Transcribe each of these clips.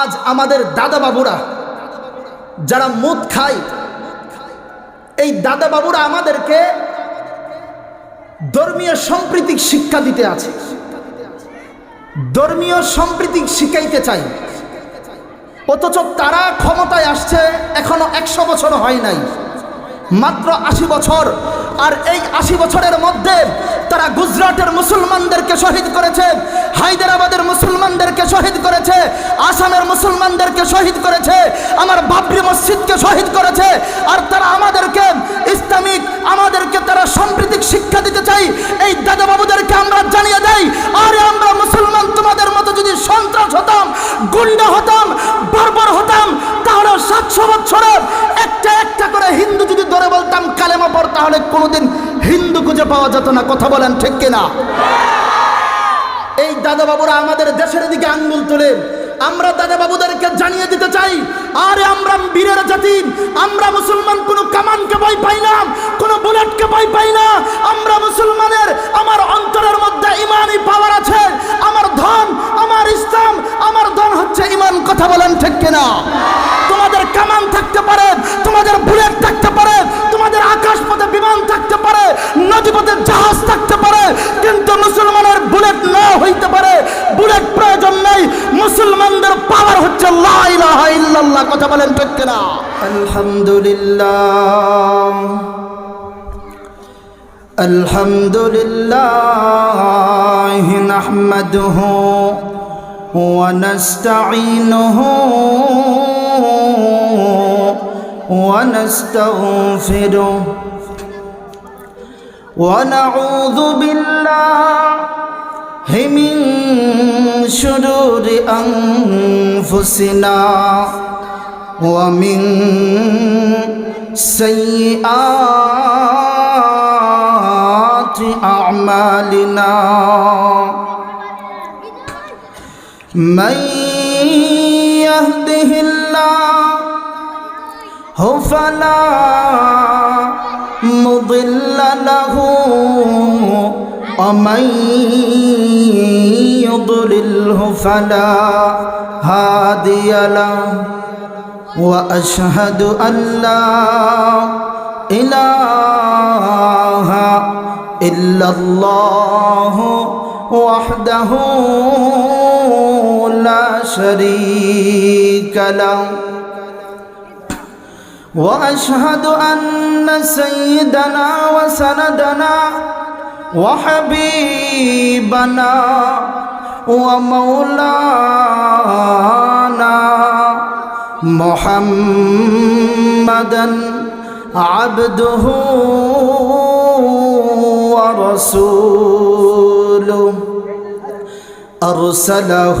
আজ আমাদের দাদা বাবুরা যারা মুদ খায়, এই দাদা বাবুরা আমাদেরকে ধর্মীয় সম্প্রীতিক শিক্ষা দিতে আছে। ধর্মীয় সম্প্রীতিক শিখাইতে চাই। অথচ তারা ক্ষমতায় আসছে, এখনও একশো বছর হয় নাই। মাত্র আশি বছর আর এই আশি বছরের মধ্যে তারা গুজরাটের মুসলমানদেরকে শহীদ করেছে, হায়দ্রাবাদের মুসলমানদেরকে শহীদ করেছে, আসামের মুসলমানদেরকে শহীদ করেছে, আমার বাবরি মসজিদকে শহীদ করেছে, আর তারা আমাদেরকে ইসলামিক, আমাদেরকে তারা সাম্প্রতিক শিক্ষা দিতে চাই। এই দাদা বাবুদেরকে আমরা জানিয়ে দেই, আরে আমরা মুসলমান, তোমাদের মতো যদি সন্ত্রাস হতাম, গুন্ডা হতাম, বর্বর হতাম, তাহলে সাতশো বছরের একটা একটা করে হিন্দু যদি বলতাম তাহলে কোনোদিন হিন্দু খুঁজে পাওয়া যেত না। কথা বলেন ঠিক কিনা? এই দাদা বাবুরা আমাদের দেশের দিকে আঙ্গুল তোলে। আমরা দাদা বাবুদেরকে জানিয়ে দিতে চাই, আরে আমরা বীরের জাতি, আমরা মুসলমান, কোনো কামানকে ভয় পাই না, কোনো বুলেটকে ভয় পাই না। আমরা মুসলমানের, আমার অন্তরের মধ্যে ইমানই পাওয়ার আছে, আমার ধন, আমার ইসলাম, আমার ধন হচ্ছে ইমান। কথা বলেন ঠিক কিনা? তোমাদের কামান থাকতে পারে, তোমাদের বুলেট থাকতে পারে তোমাদের আকাশ পথে বিমান থাকতে পারে নদীপথে জাহাজ থাকতে পারে কিন্তু মুসলমানের বুলেট না হইতে পারে বুলেট প্রয়োজন নেই মুসলমানদের পাওয়ার হচ্ছে লা ইলাহা ইল্লাল্লাহ কথা বলেন ঠিক কিনা আলহামদুলিল্লাহ الحمد لله نحمده ونستعينه ونستغفره ونعوذ بالله من شرور أنفسنا ومن سيئات أعمالنا من يهده الله فلا مضل له ومن يضلله فلا هادي له وأشهد أن لا إله إلا الله وحده لا شريك له وأشهد أن سيدنا وسندنا وحبيبنا ومولانا محمدا عبده ورسوله أرسله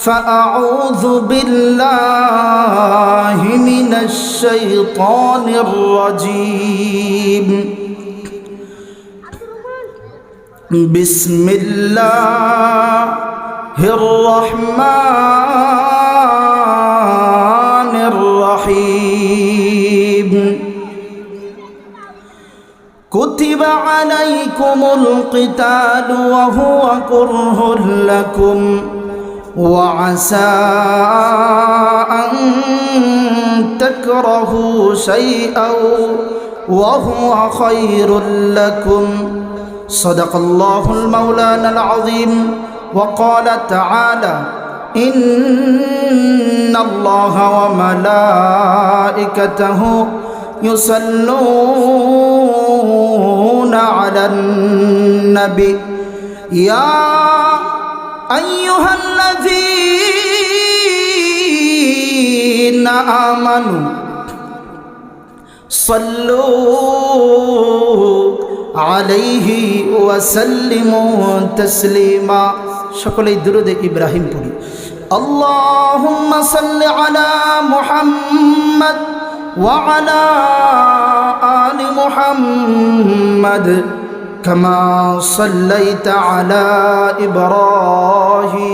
فأعوذ بالله من الشيطان الرجيم. بسم الله الرحمن الرحيم. كتب عليكم القتال وهو كره لكم. وعسى أن تكرهوا شيئا وهو خير لكم. صدق الله المولانا العظيم. وقال تعالى إن الله وملائكته يصلون على النبي. يا أيها الذين آمنوا صلوا عليه وسلموا تسليما সকলেই দুরুদে ইব্রাহিম পড়ি اللهم صل على محمد وعلى آل محمد كما صليت على إبراهيم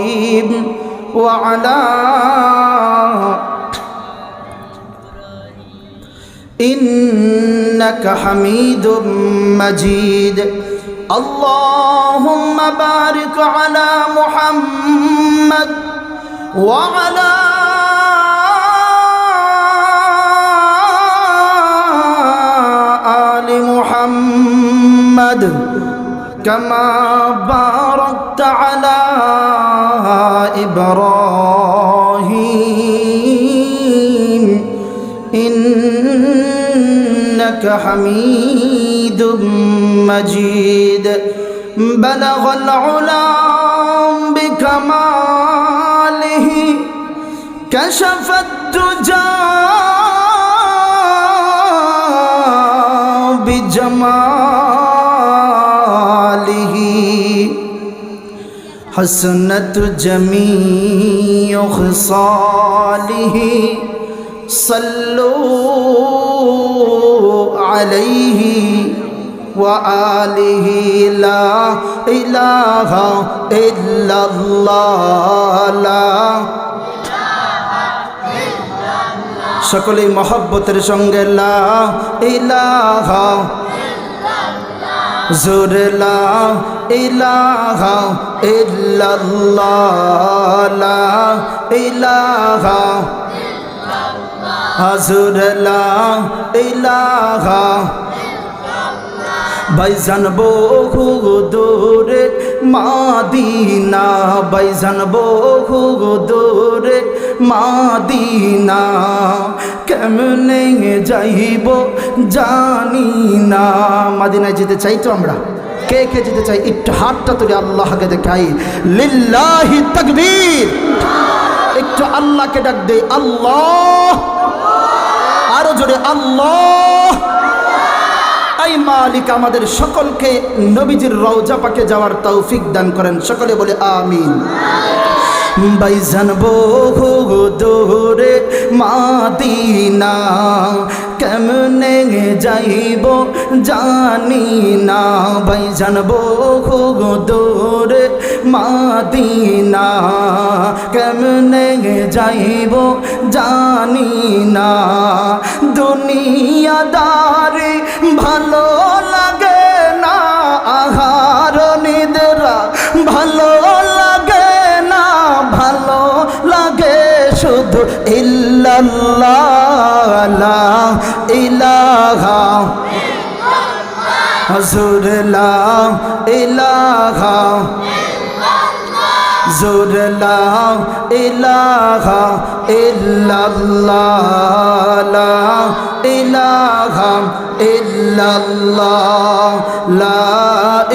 وعلى إنك حميد مجيد. اللهم بارك على محمد وعلى كما باركت على إبراهيم إنك حميد مجيد بلغ العلا بكماله كشف الدجى بجماله حسنت جميع خصاله صلوا عليه وآله لا إله إلا الله لا সকলেই মহব্বতের সঙ্গে লা ইলাহা জোরে লা ইলাহা ইল্লাল্লাহ, লা ইলাহা হাজুর লা ইলাহা বহু দূরে মাদিনা, বাইজান বহু দূরে মাদিনা। কেমনে যাইব জানি না। মাদিনায় যেতে চাই তো আমরা? কে কে যেতে চাই? একটু হাতটা তুলে আল্লাহকে দেখাই। লিল্লাহি তাকবীর। একটু আল্লাহকে ডাক দে। আল্লাহ। আরও জোরে আল্লাহ। মালিক আমাদের সকলকে নবীজির রওজা পাকে যাওয়ার তৌফিক দান করেন। সকলে বলে আমিন। বাইজান বহু দূরে মাদিনা। কেমনে যাইব জানি না। বাইজান বহু দূরে মাদিনা। কেমনে যাইব জানি না। দুনিয়াদারে ভালো হজুর লা ইলাহা। জোর লা ইলাহা ইল্লাল্লাহ। ইলাহা ইল্লাল্লাহ। লা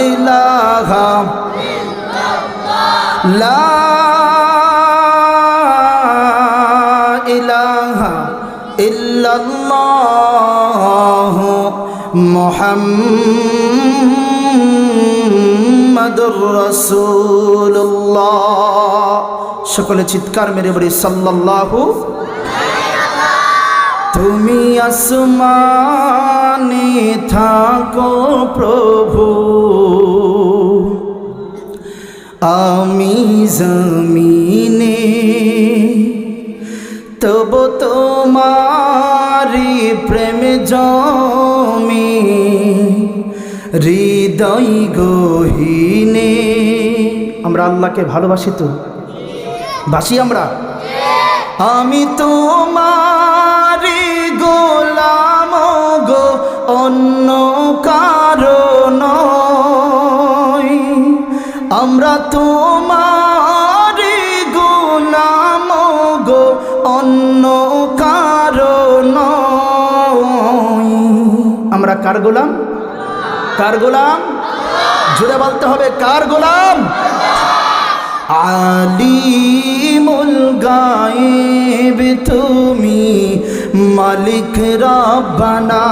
ইলাহা লা ইলাহা ইল্লাল্লাহ। সকলে চিৎকার মেরে বলি, সাল্লাল্লাহু তুমি আসমানে থাকো প্রভু। আমি জমিনে, তব তোমারি প্রেম জমি হৃদয় গহিনে। আমরা আল্লাহকে ভালোবাসি তো? বাসি আমরা? আমি তোমারি গোলাম গো, অন্য কারণ আমরা তোমারি গোলাম গো, অন্য কারণ আমরা কার গোলাম? কার গোলাম? জুড়ে বলতে হবে, কার গোলাম? আলিমুল গায়েব তুমি মালিক রব্বানা।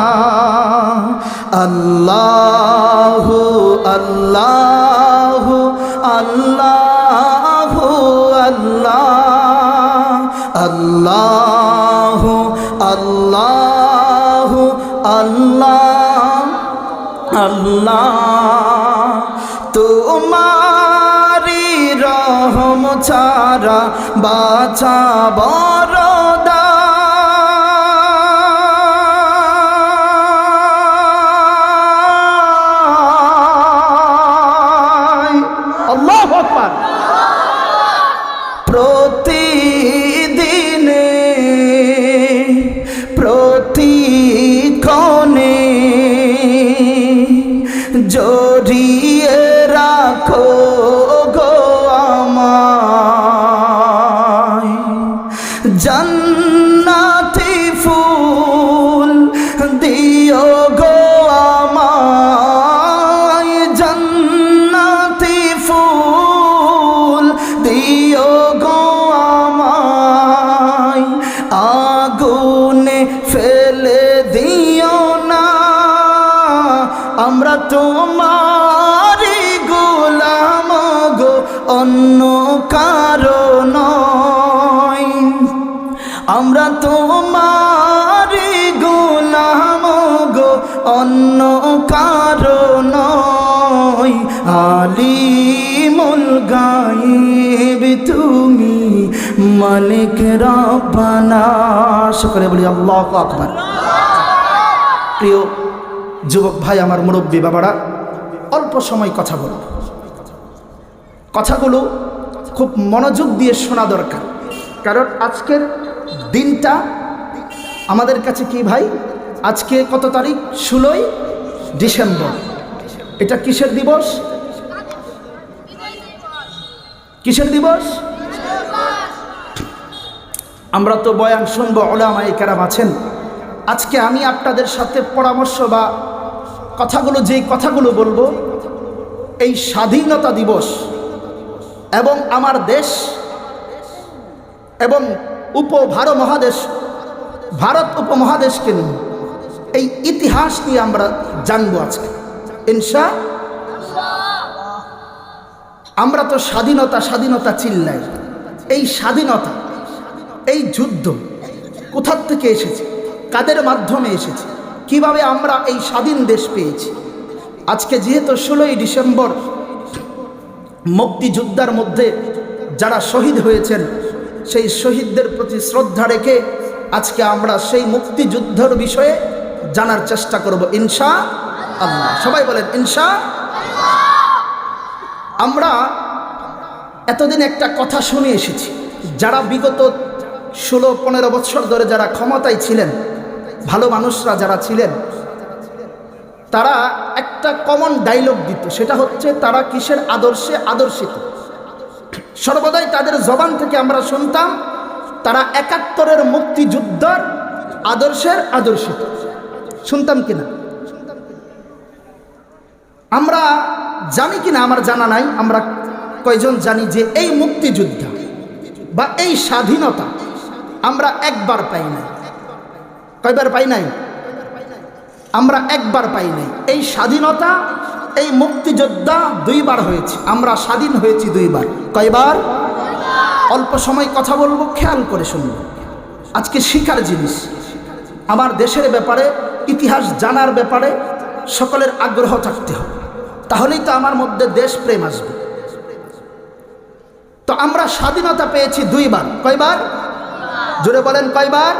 আল্লাহ আল্লাহ আল্লাহ আল্লাহ। আল্লাহ আল্লাহ আল্লাহ। আল্লাহ তোমারি রহম ছাড়া বাছা বরদা जो অন্য কারণ আলিমুল গাইব তুমি মালিক রব্বানা। সকলে বলি আল্লাহ আকবার। প্রিয় যুবক ভাই, আমার মুরব্বী বাবারা, অল্প সময় কথা বলব কথাগুলো খুব মনোযোগ দিয়ে শোনা দরকার। কারণ আজকের দিনটা আমাদের কাছে কি ভাই? আজকে কত তারিখ? ষোলোই ডিসেম্বর। এটা কিসের দিবস? কিসের দিবস? আমরা তো বয়ান শুনব ওলামাই কেরাম আছেন। আজকে আমি আপনাদের সাথে পরামর্শ বা কথাগুলো যেই কথাগুলো বলব, এই স্বাধীনতা দিবস এবং আমার দেশ এবং উপভার মহাদেশ, ভারত উপমহাদেশকে নিয়ে। এই ইতিহাস নিয়ে আমরা জানব আজকে। ইনশা আমরা তো স্বাধীনতা স্বাধীনতা চিল্লাই এই স্বাধীনতা, এই যুদ্ধ কোথার থেকে এসেছে? কাদের মাধ্যমে এসেছে? কীভাবে আমরা এই স্বাধীন দেশ পেয়েছি? আজকে যেহেতু ষোলোই ডিসেম্বর, মুক্তিযোদ্ধার মধ্যে যারা শহীদ হয়েছেন, সেই শহীদদের প্রতি শ্রদ্ধা রেখে আজকে আমরা সেই মুক্তিযুদ্ধর বিষয়ে জানার চেষ্টা করব, ইনশা আল্লাহ। সবাই বলেন, ইনশা আমরা এতদিন একটা কথা শুনে এসেছি, যারা বিগত ষোলো, পনেরো বছর ধরে যারা ক্ষমতায় ছিলেন, ভালো মানুষরা যারা ছিলেন, তারা একটা কমন ডাইলগ দিত, সেটা হচ্ছে তারা কিসের আদর্শে আদর্শিত। সর্বদাই তাদের জবান থেকে আমরা শুনতাম, তারা একাত্তরের মুক্তিযুদ্ধর আদর্শের আদর্শিত। শুনতাম কিনা? আমরা জানি কিনা? আমার জানা নাই। আমরা কয়জন জানি যে এই মুক্তিযুদ্ধ বা এই স্বাধীনতা আমরা একবার পাই নাই। কয়বার পাই নাই? আমরা একবার পাই নাই। এই স্বাধীনতা, এই মুক্তিযোদ্ধা দুইবার হয়েছে। আমরা স্বাধীন হয়েছি দুইবার। কয়বার? অল্প সময় কথা বলব, খেয়াল করে শুনব। আজকে শিকার জিনিস। আমার দেশের ব্যাপারে ইতিহাস জানার ব্যাপারে সকলের আগ্রহ থাকতে হবে। তাহলেই তো আমার মধ্যে দেশ প্রেম আসবে। তো আমরা স্বাধীনতা পেয়েছি দুইবার। কয়বার? জুড়ে বলেন কয়বার?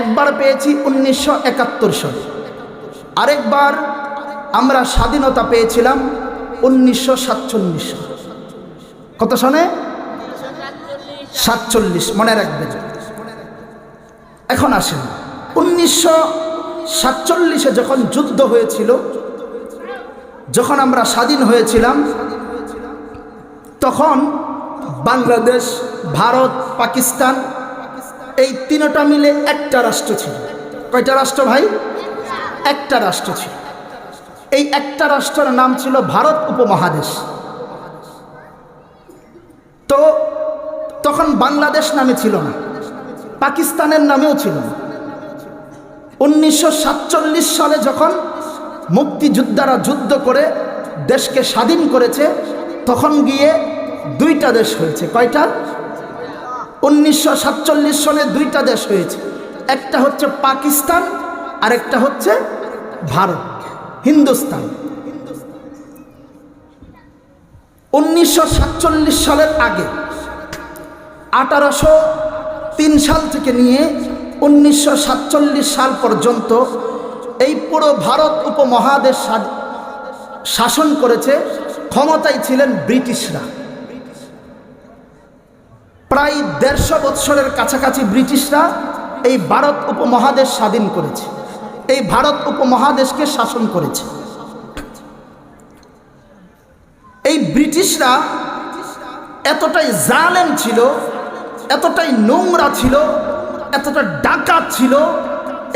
একবার পেয়েছি উনিশশো একাত্তর সালে। আরেকবার আমরা স্বাধীনতা পেয়েছিলাম উনিশশো সাতচল্লিশ কত সনে সাতচল্লিশ। মনে রাখবেন। এখন আসেন। উনিশশো সাতচল্লিশে যখন যুদ্ধ হয়েছিল, যখন আমরা স্বাধীন হয়েছিলাম, তখন বাংলাদেশ, ভারত, পাকিস্তান এই তিনটা মিলে একটা রাষ্ট্র ছিল। কয়টা রাষ্ট্র ভাই? একটা রাষ্ট্র ছিল। এই একটা রাষ্ট্রের নাম ছিল ভারত উপমহাদেশ। তো তখন বাংলাদেশ নামে ছিল না, পাকিস্তানের নামেও ছিল না। উনিশশো সাতচল্লিশ সালে যখন মুক্তিযোদ্ধারা যুদ্ধ করে দেশকে স্বাধীন করেছে, তখন গিয়ে দুইটা দেশ হয়েছে। কয়টা? উনিশশো সনে দুইটা দেশ হয়েছে। একটা হচ্ছে পাকিস্তান আর একটা হচ্ছে ভারত, হিন্দুস্তান। উনিশশো সাতচল্লিশ সালের আগে আঠারোশো তিন সাল থেকে নিয়ে উনিশশো সাতচল্লিশ সাল পর্যন্ত এই পুরো ভারত উপমহাদেশ শাসন করেছে, ক্ষমতায় ছিলেন ব্রিটিশরা। প্রায় দেড়শো বৎসরের কাছাকাছি ব্রিটিশরা এই ভারত উপমহাদেশ স্বাধীন করেছে। এই ভারত উপমহাদেশকে শাসন করেছে। এই ব্রিটিশরা এতটাই জালেম ছিল, এতটাই নোংরা ছিল এতটা ডাকাত ছিল,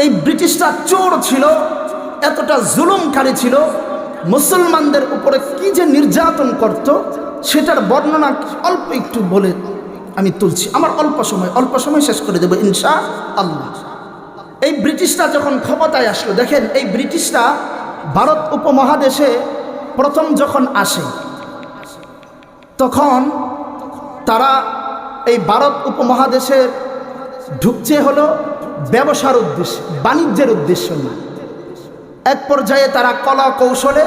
এই ব্রিটিশরা চোর ছিল, এতটা জুলুমকারী ছিল, মুসলমানদের উপরে কি যে নির্যাতন করত, সেটার বর্ণনা অল্প একটু বলে আমি তুলছি। আমার অল্প সময় অল্প সময় শেষ করে দেবো ইনশা আল্লাহ এই ব্রিটিশরা যখন ক্ষমতায় আসলো, দেখেন, এই ব্রিটিশরা ভারত উপমহাদেশে প্রথম যখন আসে, তখন তারা এই ভারত উপমহাদেশে ঢুকছে হলো ব্যবসার উদ্দেশ্যে, বাণিজ্যের উদ্দেশ্য না। এক পর্যায়ে তারা কলা কৌশলে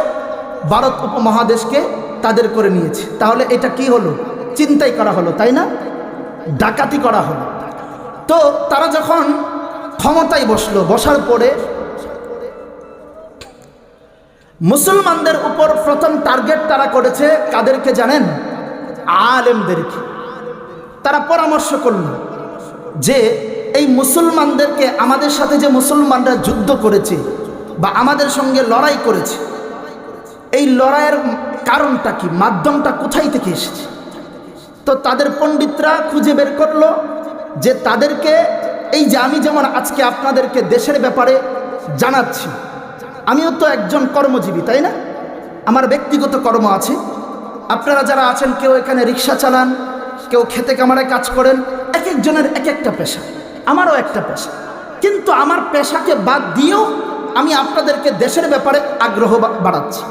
ভারত উপমহাদেশকে তাদের করে নিয়েছে। তাহলে এটা কি হলো? চিন্তাই করা হলো, তাই না? ডাকাতি করা হলো। তো তারা যখন ক্ষমতায় বসল, বসার পরে মুসলমানদের উপর প্রথম টার্গেট তারা করেছে কাদেরকে জানেন? আলেমদেরকে। তারা পরামর্শ করল যে এই মুসলমানদেরকে আমাদের সাথে যে মুসলমানরা যুদ্ধ করেছে বা আমাদের সঙ্গে লড়াই করেছে, এই লড়াইয়ের কারণটা কি? মাধ্যমটা কোথায় থেকে এসেছে? তো তাদের পণ্ডিতরা খুঁজে বের করল যে তাদেরকে এই যে আমি যেমন আজকে আপনাদেরকে দেশের ব্যাপারে জানাচ্ছি, আমিও তো একজন কর্মজীবী, তাই না? আমার ব্যক্তিগত কর্ম আছে। আপনারা যারা আছেন, কেউ এখানে রিক্সা চালান, কেউ খেতে কামারে কাজ করেন একজনের এক একটা পেশা, আমারও একটা পেশা। কিন্তু আমার পেশাকে বাদ দিয়েও আমি আপনাদেরকে দেশের ব্যাপারে আগ্রহ বাড়াচ্ছি।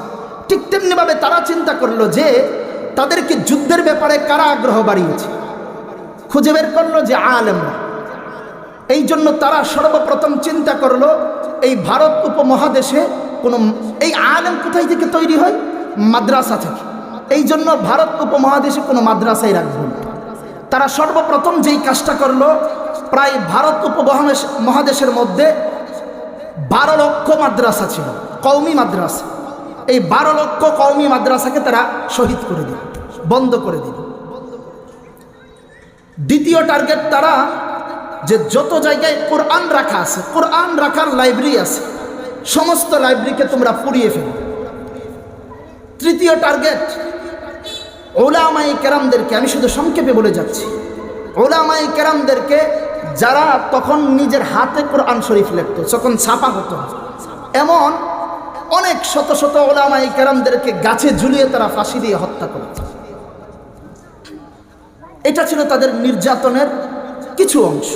ঠিক তেমনিভাবে তারা চিন্তা করল যে তাদেরকে যুদ্ধের ব্যাপারে কারা আগ্রহ বাড়িয়েছে। খুঁজে বের করল যে আলেমরা এই জন্য তারা সর্বপ্রথম চিন্তা করল, এই ভারত উপমহাদেশে কোনো এই আলেম কোথায় থেকে তৈরি হয়? মাদ্রাসা থেকে। এই জন্য ভারত উপমহাদেশে কোনো মাদ্রাসাই রাখবে না। তারা সর্বপ্রথম যেই কাজটা করল, প্রায় ভারত উপমহাদেশ, মহাদেশের মধ্যে বারো লক্ষ মাদ্রাসা ছিল কৌমি মাদ্রাসা। এই বারো লক্ষ কৌমি মাদ্রাসাকে তারা শহীদ করে দিল, বন্ধ করে দিল। দ্বিতীয় টার্গেট তারা যে যত জায়গায় কোরআন রাখা আছে, কোরআন রাখার লাইব্রেরি আছে, সমস্ত লাইব্রেরিকে তোমরা পুড়িয়ে ফেলো। তৃতীয় টার্গেট ওলামাই কেরামদেরকে, আমি শুধু সংক্ষেপে বলে যাচ্ছি। ওলামাই কেরামদেরকে যারা তখন নিজের হাতে কোরআন শরীফ লিখত, যখন ছাপা হতো। এমন অনেক শত শত ওলামাই কেরামদেরকে গাছে ঝুলিয়ে তারা ফাঁসি দিয়ে হত্যা করেছে এটা ছিল তাদের নির্যাতনের কিছু অংশ।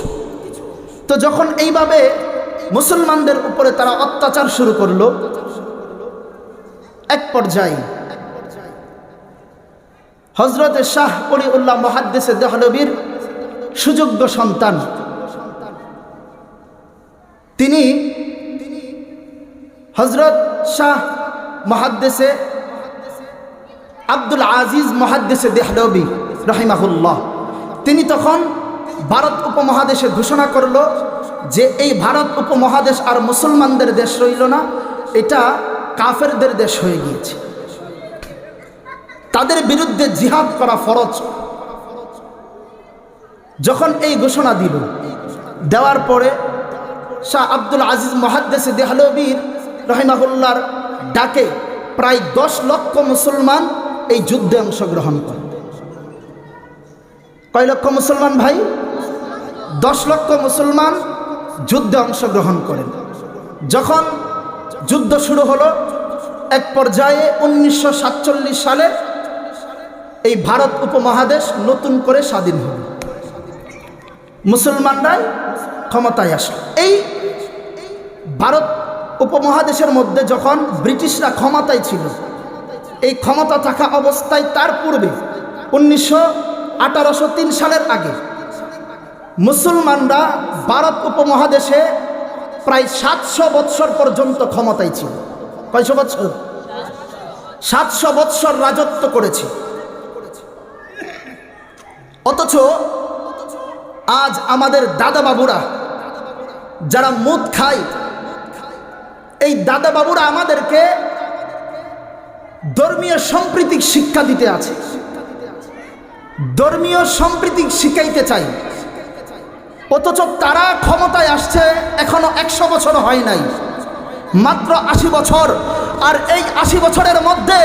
তো যখন এইভাবে মুসলমানদের উপরে তারা অত্যাচার শুরু করল, এক পর্যায়ে হজরত শাহ উল্লাহ মহাদ্দেশে দেহলবীর সুযোগ্য সন্তান। তিনি হজরত শাহ মহাদ্দেশে আব্দুল আজিজ মহাদ্দেশে দেহলবি রহিমাহুল্লাহ। তিনি তখন ভারত উপমহাদেশে ঘোষণা করল যে এই ভারত উপমহাদেশ আর মুসলমানদের দেশ রইল না, এটা কাফেরদের দেশ হয়ে গিয়েছে। তাদের বিরুদ্ধে জিহাদ করা ফরজ। যখন এই ঘোষণা দিল, দেওয়ার পরে শাহ আব্দুল আজিজ মহাদ্দেশে দেহলবীর রহিমাহুল্লার ডাকে প্রায় দশ লক্ষ মুসলমান এই যুদ্ধে অংশগ্রহণ করে। কয় লক্ষ মুসলমান ভাই? দশ লক্ষ মুসলমান যুদ্ধে অংশগ্রহণ করেন। যখন যুদ্ধ শুরু হলো, এক পর্যায়ে উনিশশো সাতচল্লিশ সালে এই ভারত উপমহাদেশ নতুন করে স্বাধীন হল মুসলমানরাই ক্ষমতায় আসলো। এই ভারত উপমহাদেশের মধ্যে যখন ব্রিটিশরা ক্ষমতায় ছিল, এই ক্ষমতা থাকা অবস্থায় তার পূর্বে উনিশশো সালের আগে মুসলমানরা ভারত উপমহাদেশে প্রায় সাতশো বৎসর পর্যন্ত ক্ষমতায় ছিল। কয়শো বৎসর? সাতশো বৎসর রাজত্ব করেছে। অথচ আজ আমাদের দাদা বাবুরা যারা মুদ খায়, এই দাদা বাবুরা আমাদেরকে ধর্মীয় সম্প্রীতিক শিক্ষা দিতে আছে। ধর্মীয় সম্প্রীতিক শিখাইতে চাই। অথচ তারা ক্ষমতায় আসছে, এখনও একশো বছর হয় নাই। মাত্র আশি বছর আর এই আশি বছরের মধ্যে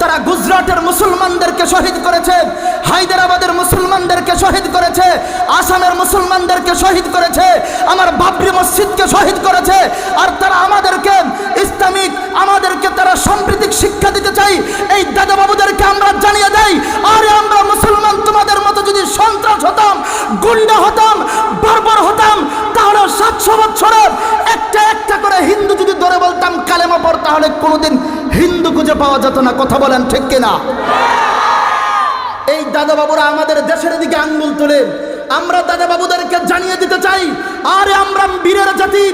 তারা গুজরাটের মুসলমানদেরকে শহীদ করেছে, হায়দ্রাবাদের মুসলমানদেরকে শহীদ করেছে, আসামের মুসলমানদেরকে শহীদ করেছে, আমার বাবরি মসজিদকে শহীদ করেছে, আর তারা আমাদেরকে ইসলামিক, আমাদেরকে তারা সাম্প্রতিক শিক্ষা দিতে চাই, এই দাদা বাবুদেরকে আমরা জানিয়ে দেই, আরে আমরা মুসলমান, তোমাদের মতো যদি সন্ত্রাস হতাম, গুন্ডা হতাম, বর্বর হতাম, তাহলে সাতশো বছরের তাহলে কোনোদিন হিন্দু খুঁজে পাওয়া যেত না, কথা বলেন ঠিক কিনা? এই দাদা বাবুরা আমাদের দেশের দিকে আঙ্গুল তোলে, আমরা দাদা বাবুদেরকে জানিয়ে দিতে চাই, আরে আমরা বীরের জাতি,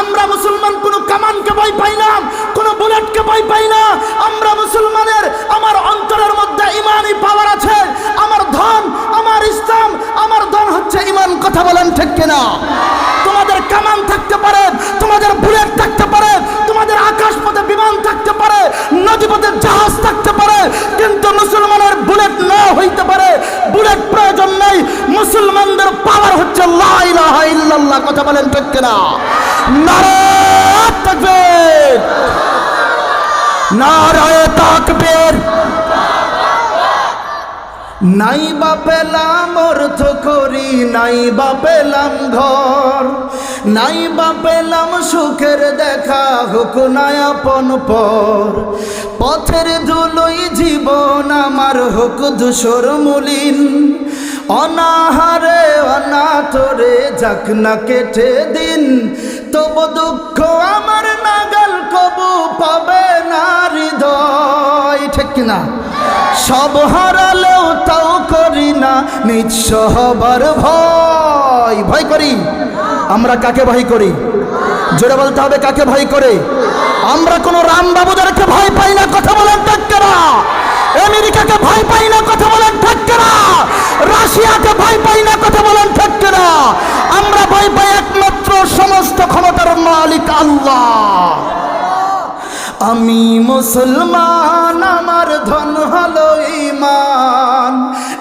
আমরা মুসলমান, কোনো কামানকে ভয় পাই না, কোনো বুলেটকে ভয় পাই না, আমরা মুসলমানের, আমার অন্তরের মধ্যে ইমানই পাওয়ার আছে, আমার ধন, আমার ইসলাম, আমার ধন হচ্ছে ইমান, কথা বলেন ঠিক কিনা? তোমাদের কামান থাকতে পারে, তোমাদের বুলেট থাকতে পারে, তোমাদের আকাশ পথে বিমান থাকতে পারে, নদীপথে জাহাজ থাকতে পারে, কিন্তু মুসলমানের বুলেট না হইতে পারে, বুলেট প্রয়োজন নেই, মুসলমানদের পাওয়ার হচ্ছে লা ইলাহা ইল্লাল্লাহ, কথা বলেন ঠিক কিনা? নারায়ে নারায়ে তাকবীর। নাই বা পেলাম অর্থ করি, নাই বা পেলাম ঘর। নাই বা পেলাম সুখের দেখা হোক নায়াপন পর। পথের ধুলোই জীবন আমার হোক ধূসর মলিন। অনাহারে অনাথরে যাক না কেটে দিন, তবু দুঃখ আমার নাগাল কবু পাবে না হৃদয়। ঠিক কিনা? সব হারালেও তাও করি না, নিজ সহবার ভয়। ভয় করি? আমরা কাকে ভয় করি? জোরে বলতে হবে, কাকে ভয় করে? আমরা কোনো রাম বাবুদেরকে ভয় পাই না, কথা বলেন ডাক্তারা আমেরিকাকে ভয় পাই না কথা বলেন থাকতে না রাশিয়াকে ভয় পাই না কথা বলেন থাকতে না আমরা ভয় পাই একমাত্র সমস্ত ক্ষমতার মালিক আল্লাহ মুসলমান, আমার ধন হলো ইমান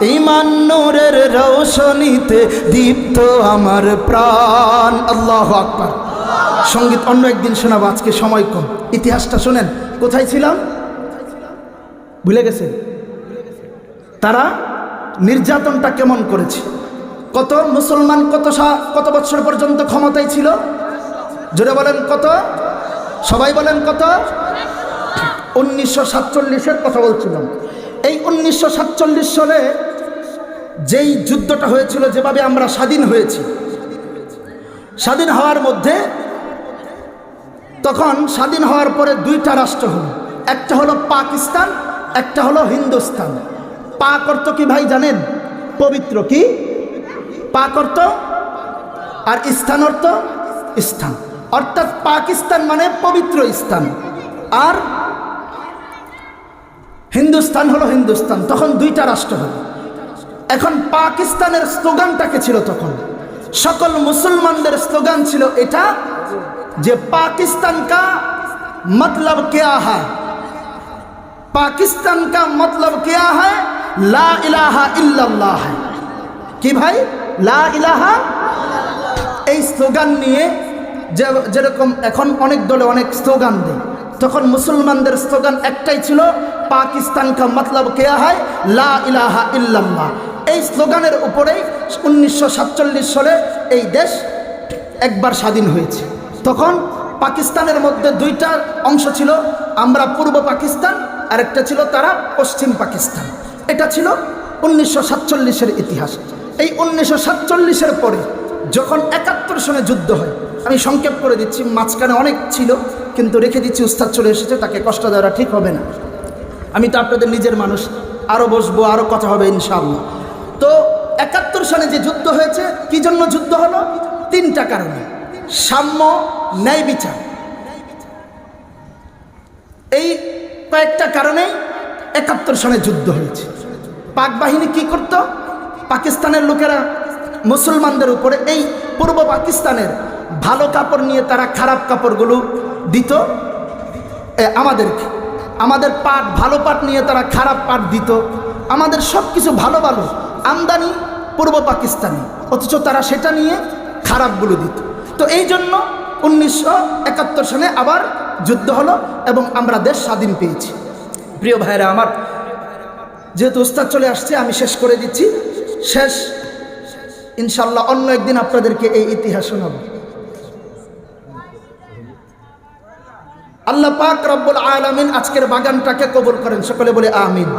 ইমান নূরের রৌশনীতে দীপ্ত আমার প্রাণ। আল্লাহ আকবার। সংগীত অন্য একদিন শোনাবো, আজকে সময় কম। ইতিহাসটা শোনেন, কোথায় ছিলাম? ভুলে গেছে? তারা নির্যাতনটা কেমন করেছে? কত মুসলমান কত কত বছর পর্যন্ত ক্ষমতায় ছিল? জোরে বলেন কত? সবাই বলেন কত? উনিশশো সাতচল্লিশের কথা বলছিলাম। এই উনিশশো সাতচল্লিশ সালে যেই যুদ্ধটা হয়েছিল, যেভাবে আমরা স্বাধীন হয়েছি, স্বাধীন হওয়ার মধ্যে তখন স্বাধীন হওয়ার পরে দুইটা রাষ্ট্র হলো। একটা হলো পাকিস্তান, একটা হলো হিন্দুস্তান। পাক অর্থ কি ভাই জানেন? পবিত্র কি? পাক অর্থ? আর স্থান অর্থ? স্থান। অর্থাৎ পাকিস্তান মানে পবিত্র স্থান। আর হিন্দুস্তান হলো হিন্দুস্তান, তখন দুইটা রাষ্ট্র হলো। এখন পাকিস্তানের স্লোগানটাকে ছিল তখন। সকল মুসলমানদের স্লোগান ছিল এটা যে পাকিস্তান কা মতলব কেয়া হ্যাঁ পাকিস্তান কা মতলব কেয়া হ্যাঁ লা ইলাহা কি ভাই? লা ইলাহা? এই স্লোগান নিয়ে যেরকম এখন অনেক দলে অনেক স্লোগান দেয়। তখন মুসলমানদের স্লোগান একটাই ছিল পাকিস্তান কা মতলব কেয়া হয়? লা ইলাহা ইল্লাল্লাহ। এই স্লোগানের উপরেই উনিশশো সাতচল্লিশ সালে এই দেশ একবার স্বাধীন হয়েছে। তখন পাকিস্তানের মধ্যে দুইটা অংশ ছিল, আমরা পূর্ব পাকিস্তান আর একটা ছিল তারা পশ্চিম পাকিস্তান। এটা ছিল উনিশশো সাতচল্লিশের ইতিহাস। এই উনিশশো সাতচল্লিশের পরে যখন একাত্তর সনে যুদ্ধ হয় আমি সংক্ষেপ করে দিচ্ছি, মাঝখানে অনেক ছিল, কিন্তু রেখে দিচ্ছি, উস্তাদ চলে এসেছে, তাকে কষ্ট দেওয়া ঠিক হবে না। আমি তো আপনাদের নিজের মানুষ আরও বসবো আরও কথা হবে, ইনশাআল্লাহ। তো একাত্তর সালে যে যুদ্ধ হয়েছে, কি জন্য যুদ্ধ হলো? তিনটা কারণে। সাম্য, ন্যায় বিচার। এই কয়েকটা কারণেই একাত্তর সালে যুদ্ধ হয়েছে। পাক বাহিনী কি করত? পাকিস্তানের লোকেরা মুসলমানদের উপরে, এই পূর্ব পাকিস্তানের ভালো কাপড় নিয়ে তারা খারাপ কাপড়গুলো দিত। আমাদেরকে আমাদের পাট, ভালো পাট নিয়ে তারা খারাপ পাট দিত। আমাদের সব কিছু ভালো ভালো, আমদানি পূর্ব পাকিস্তানি, অথচ তারা সেটা নিয়ে খারাপগুলো দিত। তো এই জন্য উনিশশো একাত্তর সালে আবার যুদ্ধ হলো এবং আমরা দেশ স্বাধীন পেয়েছি। প্রিয় ভাইরা আমার, যেহেতু উস্তাদ চলে আসছে, আমি শেষ করে দিচ্ছি। শেষ, ইনশাল্লাহ অন্য একদিন আপনাদেরকে এই ইতিহাস শোনাব। আল্লাহ পাক রব্বুল আলমিন আজকের বাগানটাকে কবুল করেন। সকলে বলে আমিন।